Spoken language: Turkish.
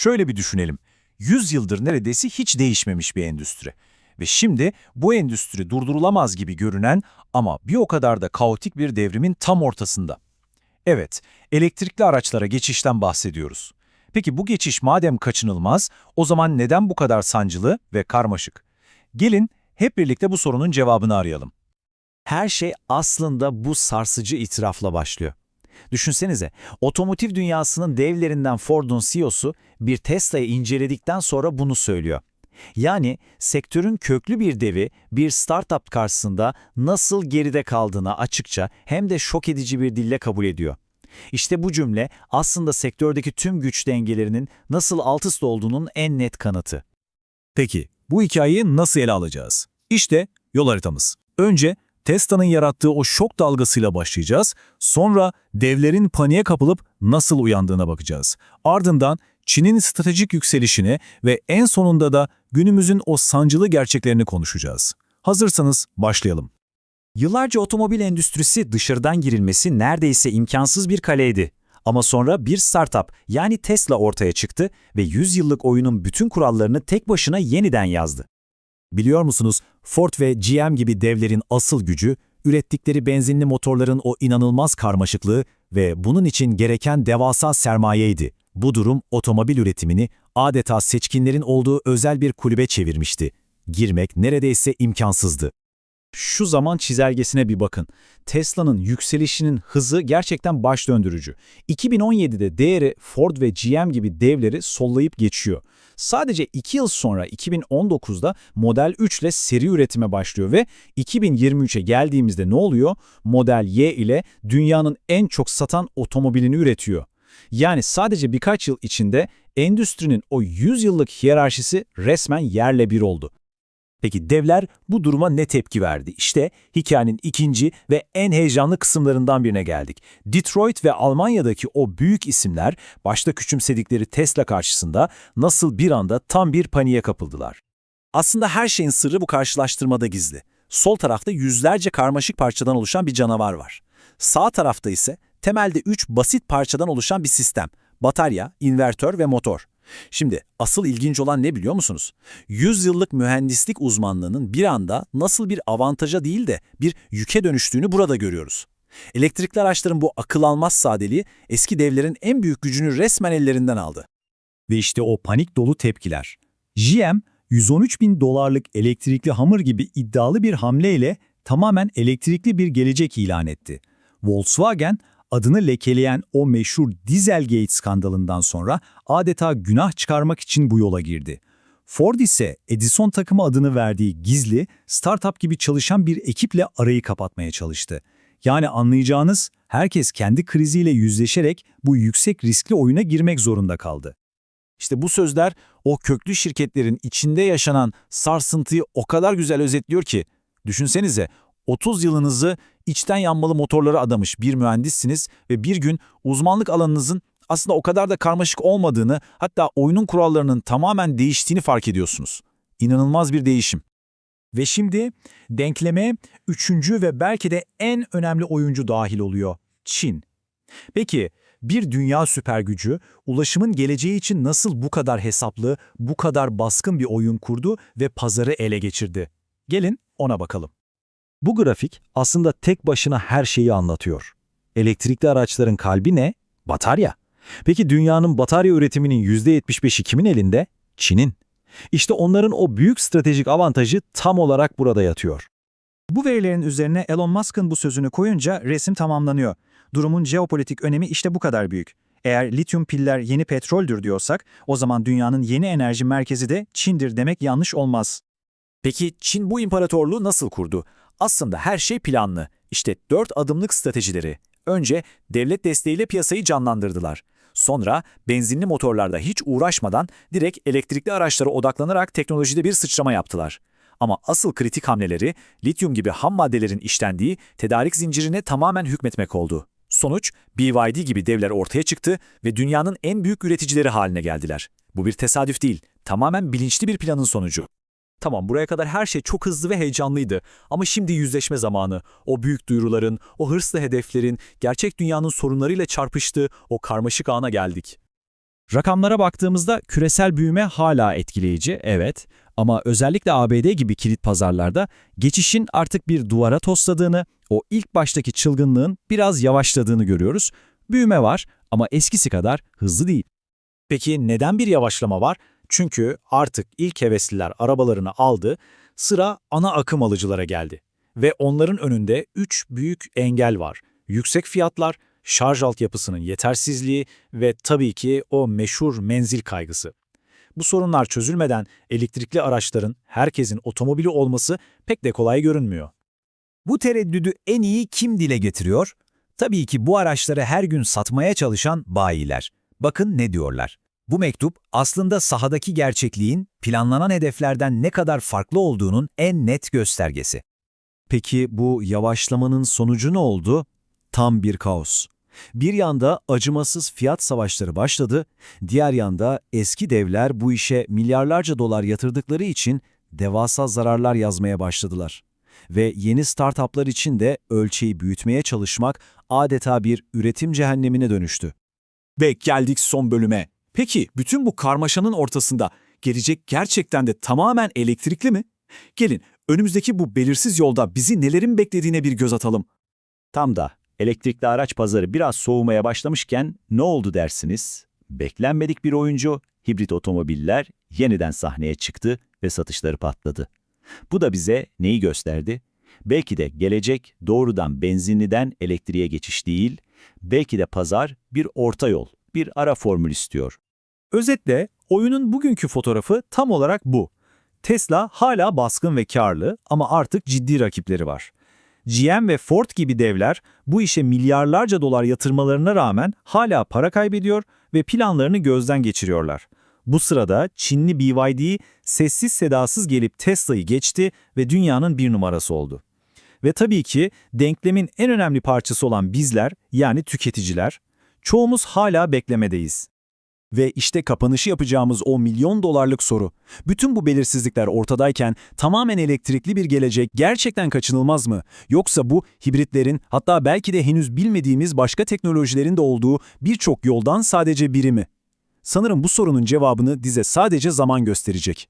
Şöyle bir düşünelim. 100 yıldır neredeyse hiç değişmemiş bir endüstri. Ve şimdi bu endüstri durdurulamaz gibi görünen ama bir o kadar da kaotik bir devrimin tam ortasında. Evet, elektrikli araçlara geçişten bahsediyoruz. Peki bu geçiş madem kaçınılmaz, o zaman neden bu kadar sancılı ve karmaşık? Gelin hep birlikte bu sorunun cevabını arayalım. Her şey aslında bu sarsıcı itirafla başlıyor. Düşünsenize, otomotiv dünyasının devlerinden Ford'un CEO'su bir Tesla'yı inceledikten sonra bunu söylüyor. Yani sektörün köklü bir devi bir startup karşısında nasıl geride kaldığını açıkça hem de şok edici bir dille kabul ediyor. İşte bu cümle aslında sektördeki tüm güç dengelerinin nasıl alt üst olduğunun en net kanıtı. Peki, bu hikayeyi nasıl ele alacağız? İşte yol haritamız. Önce Tesla'nın yarattığı o şok dalgasıyla başlayacağız. Sonra devlerin paniğe kapılıp nasıl uyandığına bakacağız. Ardından Çin'in stratejik yükselişini ve en sonunda da günümüzün o sancılı gerçeklerini konuşacağız. Hazırsanız başlayalım. Yıllarca otomobil endüstrisi dışarıdan girilmesi neredeyse imkansız bir kaleydi. Ama sonra bir startup yani Tesla ortaya çıktı ve 100 yıllık oyunun bütün kurallarını tek başına yeniden yazdı. Biliyor musunuz, Ford ve GM gibi devlerin asıl gücü, ürettikleri benzinli motorların o inanılmaz karmaşıklığı ve bunun için gereken devasa sermayeydi. Bu durum otomobil üretimini adeta seçkinlerin olduğu özel bir kulübe çevirmişti. Girmek neredeyse imkansızdı. Şu zaman çizelgesine bir bakın. Tesla'nın yükselişinin hızı gerçekten baş döndürücü. 2017'de değeri Ford ve GM gibi devleri sollayıp geçiyor. Sadece 2 yıl sonra 2019'da Model 3 ile seri üretime başlıyor ve 2023'e geldiğimizde ne oluyor? Model Y ile dünyanın en çok satan otomobilini üretiyor. Yani sadece birkaç yıl içinde endüstrinin o 100 yıllık hiyerarşisi resmen yerle bir oldu. Peki devler bu duruma ne tepki verdi? İşte hikayenin ikinci ve en heyecanlı kısımlarından birine geldik. Detroit ve Almanya'daki o büyük isimler başta küçümsedikleri Tesla karşısında nasıl bir anda tam bir paniğe kapıldılar. Aslında her şeyin sırrı bu karşılaştırmada gizli. Sol tarafta yüzlerce karmaşık parçadan oluşan bir canavar var. Sağ tarafta ise temelde üç basit parçadan oluşan bir sistem. Batarya, invertör ve motor. Şimdi asıl ilginç olan ne biliyor musunuz? 100 yıllık mühendislik uzmanlığının bir anda nasıl bir avantaja değil de bir yüke dönüştüğünü burada görüyoruz. Elektrikli araçların bu akıl almaz sadeliği eski devlerin en büyük gücünü resmen ellerinden aldı. Ve işte o panik dolu tepkiler. GM, 113 bin dolarlık elektrikli hamur gibi iddialı bir hamleyle tamamen elektrikli bir gelecek ilan etti. Volkswagen, adını lekeleyen o meşhur Dieselgate skandalından sonra adeta günah çıkarmak için bu yola girdi. Ford ise Edison takımı adını verdiği gizli, startup gibi çalışan bir ekiple arayı kapatmaya çalıştı. Yani anlayacağınız herkes kendi kriziyle yüzleşerek bu yüksek riskli oyuna girmek zorunda kaldı. İşte bu sözler o köklü şirketlerin içinde yaşanan sarsıntıyı o kadar güzel özetliyor ki, düşünsenize 30 yılınızı içten yanmalı motorlara adamış bir mühendissiniz ve bir gün uzmanlık alanınızın aslında o kadar da karmaşık olmadığını, hatta oyunun kurallarının tamamen değiştiğini fark ediyorsunuz. İnanılmaz bir değişim. Ve şimdi denkleme üçüncü ve belki de en önemli oyuncu dahil oluyor. Çin. Peki bir dünya süper gücü ulaşımın geleceği için nasıl bu kadar hesaplı, bu kadar baskın bir oyun kurdu ve pazarı ele geçirdi? Gelin ona bakalım. Bu grafik aslında tek başına her şeyi anlatıyor. Elektrikli araçların kalbi ne? Batarya. Peki dünyanın batarya üretiminin %75'i kimin elinde? Çin'in. İşte onların o büyük stratejik avantajı tam olarak burada yatıyor. Bu verilerin üzerine Elon Musk'ın bu sözünü koyunca resim tamamlanıyor. Durumun jeopolitik önemi işte bu kadar büyük. Eğer lityum piller yeni petroldür diyorsak, o zaman dünyanın yeni enerji merkezi de Çin'dir demek yanlış olmaz. Peki Çin bu imparatorluğu nasıl kurdu? Aslında her şey planlı. İşte dört adımlık stratejileri. Önce devlet desteğiyle piyasayı canlandırdılar. Sonra benzinli motorlarda hiç uğraşmadan direkt elektrikli araçlara odaklanarak teknolojide bir sıçrama yaptılar. Ama asıl kritik hamleleri lityum gibi ham maddelerin işlendiği tedarik zincirine tamamen hükmetmek oldu. Sonuç BYD gibi devler ortaya çıktı ve dünyanın en büyük üreticileri haline geldiler. Bu bir tesadüf değil, tamamen bilinçli bir planın sonucu. Tamam buraya kadar her şey çok hızlı ve heyecanlıydı ama şimdi yüzleşme zamanı. O büyük duyuruların, o hırslı hedeflerin, gerçek dünyanın sorunlarıyla çarpıştığı o karmaşık ana geldik. Rakamlara baktığımızda küresel büyüme hala etkileyici, evet. Ama özellikle ABD gibi kilit pazarlarda geçişin artık bir duvara tosladığını, o ilk baştaki çılgınlığın biraz yavaşladığını görüyoruz. Büyüme var ama eskisi kadar hızlı değil. Peki neden bir yavaşlama var? Çünkü artık ilk hevesliler arabalarını aldı, sıra ana akım alıcılara geldi. Ve onların önünde üç büyük engel var. Yüksek fiyatlar, şarj altyapısının yetersizliği ve tabii ki o meşhur menzil kaygısı. Bu sorunlar çözülmeden elektrikli araçların herkesin otomobili olması pek de kolay görünmüyor. Bu tereddüdü en iyi kim dile getiriyor? Tabii ki bu araçları her gün satmaya çalışan bayiler. Bakın ne diyorlar. Bu mektup aslında sahadaki gerçekliğin planlanan hedeflerden ne kadar farklı olduğunun en net göstergesi. Peki bu yavaşlamanın sonucu ne oldu? Tam bir kaos. Bir yanda acımasız fiyat savaşları başladı, diğer yanda eski devler bu işe milyarlarca dolar yatırdıkları için devasa zararlar yazmaya başladılar. Ve yeni startuplar için de ölçeği büyütmeye çalışmak adeta bir üretim cehennemine dönüştü. Ve geldik son bölüme. Peki bütün bu karmaşanın ortasında gelecek gerçekten de tamamen elektrikli mi? Gelin önümüzdeki bu belirsiz yolda bizi nelerin beklediğine bir göz atalım. Tam da elektrikli araç pazarı biraz soğumaya başlamışken ne oldu dersiniz? Beklenmedik bir oyuncu, hibrit otomobiller yeniden sahneye çıktı ve satışları patladı. Bu da bize neyi gösterdi? Belki de gelecek doğrudan benzinliden elektriğe geçiş değil, belki de pazar bir orta yol, bir ara formül istiyor. Özetle oyunun bugünkü fotoğrafı tam olarak bu. Tesla hala baskın ve karlı ama artık ciddi rakipleri var. GM ve Ford gibi devler bu işe milyarlarca dolar yatırmalarına rağmen hala para kaybediyor ve planlarını gözden geçiriyorlar. Bu sırada Çinli BYD sessiz sedasız gelip Tesla'yı geçti ve dünyanın bir numarası oldu. Ve tabii ki denklemin en önemli parçası olan bizler yani tüketiciler, çoğumuz hala beklemedeyiz. Ve işte kapanışı yapacağımız o milyon dolarlık soru. Bütün bu belirsizlikler ortadayken tamamen elektrikli bir gelecek gerçekten kaçınılmaz mı? Yoksa bu hibritlerin hatta belki de henüz bilmediğimiz başka teknolojilerin de olduğu birçok yoldan sadece biri mi? Sanırım bu sorunun cevabını dize sadece zaman gösterecek.